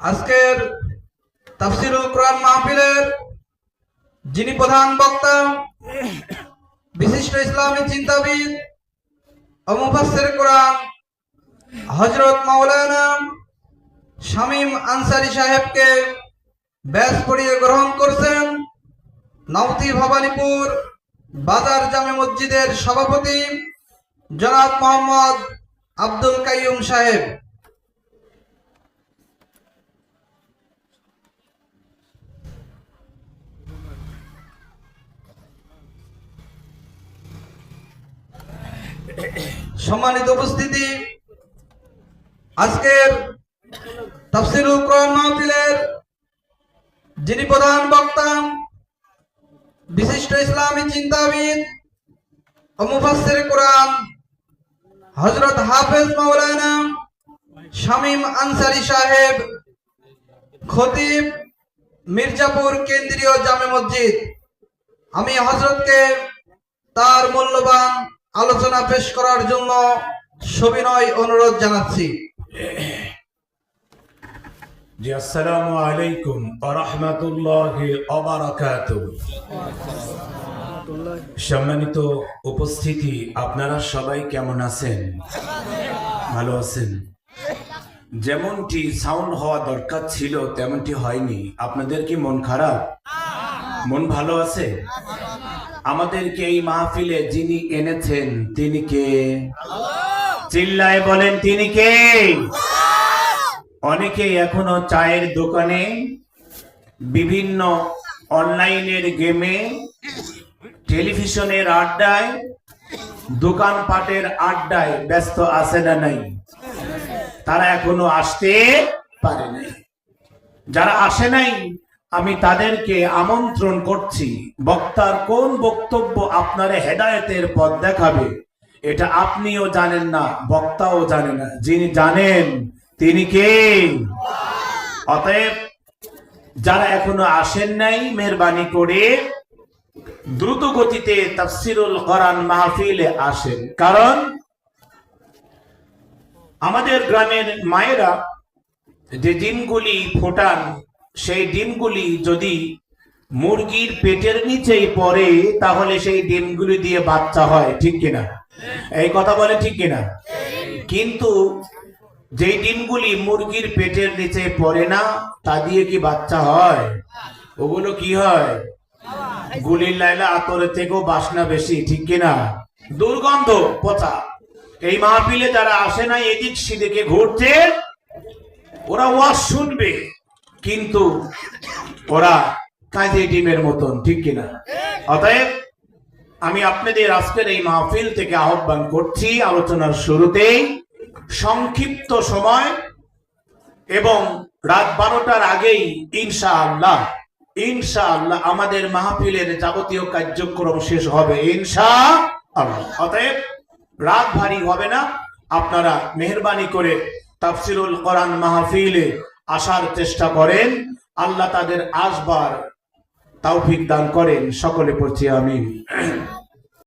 আজকের তাফসিরুল কোরআন মাহফিলের যিনি প্রধান বক্তা, বিশিষ্ট ইসলামী চিন্তাবিদ ও মুফাসসির কোরআন হযরত মাওলানা শামীম আনসারী সাহেবকে ব্যাস পড়িয়ে গ্রহণ করছেন নাউতি ভবানীপুর বাজার জামে মসজিদের সভাপতি জনাব মোহাম্মদ আব্দুল কাইয়ুম সাহেব। সম্মানিত উপস্থিতি। আজকের কোরআন মাহফিলের যিনি প্রধান বক্তা, বিশিষ্ট ইসলামী চিন্তাবিদ কোরআন হযরত হাফেজ মাওলানা শামীম আনসারী সাহেব, খতিব মির্জাপুর কেন্দ্রীয় জামে মসজিদ। আমি হযরতকে তার মূল্যবান আলোচনা পেশ করার জন্য সবিনয় অনুরোধ জানাচ্ছি। জি, আসসালামু আলাইকুম সম্মানিত উপস্থিতি, আপনারা সবাই কেমন আছেন? ভালো আছেন? যেমনটি সাউন্ড হওয়া দরকার ছিল, তেমনটি হয়নি। আপনাদের কি মন খারাপ? মন ভালো আছে? আমাদেরকে এই মাহফিলে যিনি এনেছেন, তিনি কে? চিল্লায় বলেন, তিনি কে? অনেকে এখনও চায়ের দোকানে, বিভিন্ন অনলাইনের গেমে, টেলিভিশনের আড্ডায়, দোকানপাটের আড্ডায় ব্যস্ত আছে না নাই? তারা এখনও আসতে পারে নাই। যারা আসে নাই আমি তাদেরকে আমন্ত্রণ করছি। বক্তার কোন বক্তব্য আপনার হেদায়তের পথ দেখাবে, এটা আপনিও জানেন না, বক্তাও জানে না। যিনি জানেন, তিনি কে? অতএব, যারা এখনও আসেন নাই, মেহরবানি করে দ্রুত গতিতে তাফসিরুল কোরআন মাহফিলে আসেন। কারণ, আমাদের গ্রামের মায়েরা যে ডিমগুলি ফোটান সেই ডিমগুলি যদি মুরগির পেটের নিচেই পড়ে, তাহলে সেই ডিমগুলি দিয়ে বাচ্চা হয়, ঠিক কিনা? এই কথা বলে ঠিক কিনা? কিন্তু যেই ডিমগুলি মুরগির পেটের নিচে পড়ে না, তা দিয়ে কি বাচ্চা হয়? ওগুলো কি হয়? গুলির লাইলা আতরের থেকেও বাসনা বেশি, ঠিক কিনা? দুর্গন্ধ, পচা। এই মাহফিলে যারা আসে না এদিক সেদিকে ঘুরতে, ওরা ওয়াজ শুনবে। কিন্তু ওরা কাজে ডিমের মতন, ঠিক কিনা? অতএব, আমি আপনাদের আজকের এই মাহফিল থেকে আহ্বান করছি আলোচনার শুরুতেই সংক্ষিপ্ত সময় এবং রাত বারোটার আগেই ইনশা আল্লাহ ইনশা আল্লাহ আমাদের মাহফিলের যাবতীয় কার্যক্রম শেষ হবে ইনশা আল্লাহ অতএব, রাত ভারী হবে না। আপনারা মেহরবানি করে তাফসিরুল কোরআন মাহফিলে আসার চেষ্টা করেন। আল্লাহ তাদের আসবার তাওফিক দান করেন। সকলে পড়ছি আমিন।